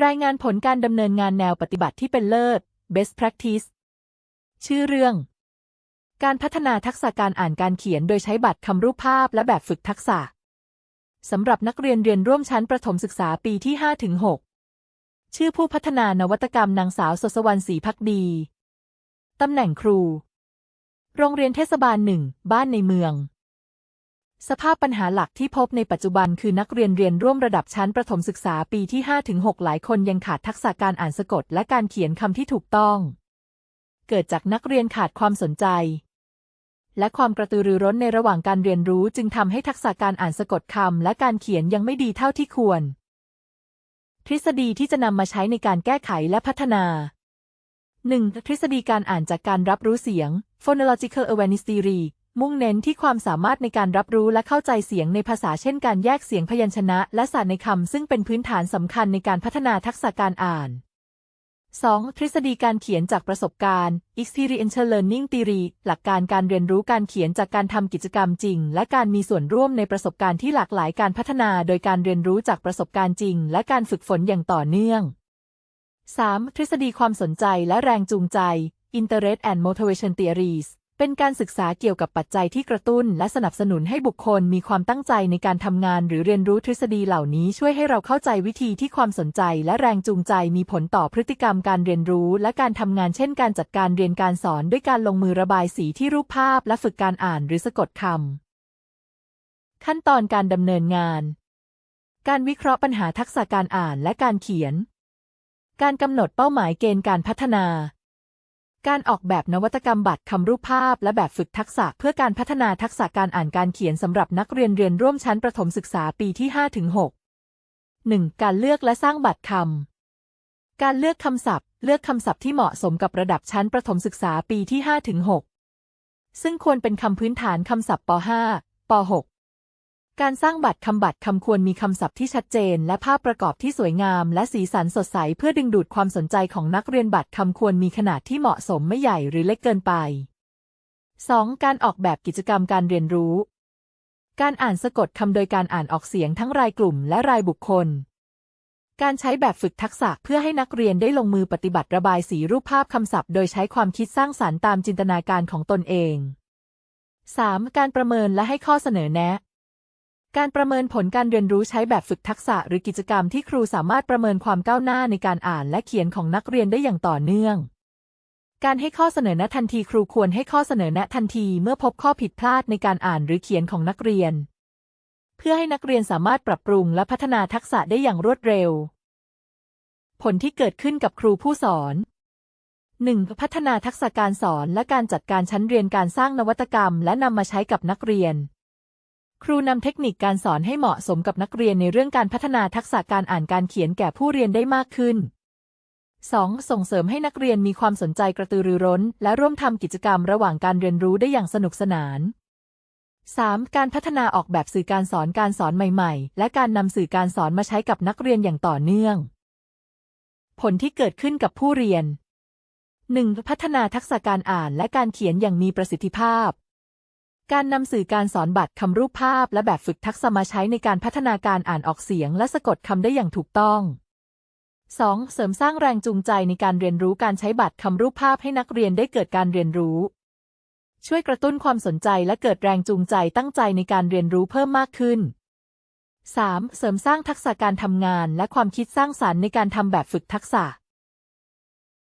รายงานผลการดำเนินงานแนวปฏิบัติที่เป็นเลิศ best practice ชื่อเรื่อง การพัฒนาทักษะการอ่านการเขียนโดยใช้บัตรคำรูปภาพและแบบฝึกทักษะสำหรับนักเรียนเรียนร่วมชั้นประถมศึกษาปีที่ 5-6 ชื่อผู้พัฒนานวัตกรรมนางสาวสสวรรณศรีพักดี ตำแหน่งครู โรงเรียนเทศบาลหนึ่ง บ้านในเมือง สภาพปัญหาหลักที่พบในปัจจุบันคือนักเรียนเรียนร่วมระดับชั้นประถมศึกษาปีที่ 5-6 หลายคนยังขาดทักษะการอ่านสะกดและการเขียนคำที่ถูกต้อง เกิดจากนักเรียนขาดความสนใจ และความกระตือรือร้นในระหว่างการเรียนรู้จึงทำให้ทักษะการอ่านสะกดคำและการเขียนยังไม่ดีเท่าที่ควร ทฤษฎีที่จะนำมาใช้ในการแก้ไขและพัฒนา 1. ทฤษฎีการอ่านจากการรับรู้เสียง phonological awareness theory มุ่งเน้นที่ความสามารถในการรับรู้และเข้าใจเสียงในภาษาเช่นการแยกเสียงพยัญชนะ และศาสตร์ในคำซึ่งเป็นพื้นฐานสำคัญในการพัฒนาทักษะการอ่าน 2. ทฤษฎีการเขียนจากประสบการณ์ experiential learning theory หลักการการเรียนรู้การเขียนจากการทำกิจกรรมจริง และการมีส่วนร่วมในประสบการณ์ที่หลากหลายการพัฒนา โดยการเรียนรู้จากประสบการณ์จริง และการฝึกฝนอย่างต่อเนื่อง 3. ทฤษฎีความสนใจและแรงจูงใจ interest and motivation theories เป็นการศึกษาเกี่ยวกับปัจจัยที่กระตุ้น และสนับสนุนให้บุคคลมีความตั้งใจในการทำงาน หรือเรียนรู้ทฤษฎีเหล่านี้ช่วยให้เราเข้าใจวิธีที่ความสนใจ และแรงจูงใจมีผลต่อพฤติกรรมการเรียนรู้ และการทำงานเช่น การจัดการเรียนการสอนด้วยการลงมือระบายสีที่รูปภาพ และฝึกการอ่านหรือสะกดคำขั้นตอนการดำเนินงาน การวิเคราะห์ปัญหาทักษะการอ่านและการเขียน การกำหนดเป้าหมายเกณฑ์การพัฒนา การออกแบบนวัตกรรมบัตรคำรูปภาพ และแบบฝึกทักษะเพื่อการพัฒนาทักษะการอ่านการเขียนสำหรับนักเรียนเรียนร่วมชั้นประถมศึกษาปีที่ 5-6 1. การเลือกและสร้างบัตรคำ การเลือกคำศัพท์ เลือกคำศัพท์ที่เหมาะสมกับระดับชั้นประถมศึกษาปีที่ 5-6 ซึ่งควรเป็นคำพื้นฐานคำศัพท์ป .5 ป .6 การสร้างบัตรคำบัตรคำควรมีคำศัพท์ที่ชัดเจน และภาพประกอบที่สวยงาม และสีสันสดใสเพื่อดึงดูดความสนใจของนักเรียนบัตรคำควรมีขนาดที่เหมาะสมไม่ใหญ่หรือเล็กเกินไป 2. การออกแบบกิจกรรมการเรียนรู้ การอ่านสะกดคำโดยการอ่านออกเสียงทั้งรายกลุ่มและรายบุคคล การใช้แบบฝึกทักษะเพื่อให้นักเรียนได้ลงมือปฏิบัติระบายสีรูปภาพคำศัพท์ โดยใช้ความคิดสร้างสารรค์ตามจินตนาการของตนเอง 3. การประเมินและให้ข้อเสนอแนะ การประเมินผลการเรียนรู้ใช้แบบฝึกทักษะหรือกิจกรรมที่ครูสามารถประเมินความก้าวหน้าในการอ่านและเขียนของนักเรียนได้อย่างต่อเนื่อง การให้ข้อเสนอแนะทันทีครูควรให้ข้อเสนอแนะทันทีเมื่อพบข้อผิดพลาดในการอ่านหรือเขียนของนักเรียน เพื่อให้นักเรียนสามารถปรับปรุงและพัฒนาทักษะได้อย่างรวดเร็ว ผลที่เกิดขึ้นกับครูผู้สอน 1. พัฒนาทักษะการสอนและการจัดการชั้นเรียนการสร้างนวัตกรรม และนำมาใช้กับนักเรียน ครูนำเทคนิคการสอนให้เหมาะสมกับนักเรียนในเรื่องการพัฒนาทักษะการอ่านการเขียนแก่ผู้เรียนได้มากขึ้น 2. ส่งเสริมให้นักเรียนมีความสนใจกระตือรือร้น และร่วมทำกิจกรรมระหว่างการเรียนรู้ได้อย่างสนุกสนาน 3. การพัฒนาออกแบบสื่อการสอนการสอนใหม่ ๆ และการนำสื่อการสอนมาใช้กับนักเรียนอย่างต่อเนื่อง ผลที่เกิดขึ้นกับผู้เรียน 1. พัฒนาทักษะการอ่านและการเขียนอย่างมีประสิทธิภาพ การนำสื่อการสอนบัตรคำรูปภาพและแบบฝึกทักษะมาใช้ในการพัฒนาการอ่านออกเสียงและสะกดคำได้อย่างถูกต้อง 2. เสริมสร้างแรงจูงใจในการเรียนรู้การใช้บัตรคำรูปภาพให้นักเรียนได้เกิดการเรียนรู้ ช่วยกระตุ้นความสนใจและเกิดแรงจูงใจตั้งใจในการเรียนรู้เพิ่มมากขึ้น 3. เสริมสร้างทักษะการทำงานและความคิดสร้างสารรค์ในการทำแบบฝึกทักษะ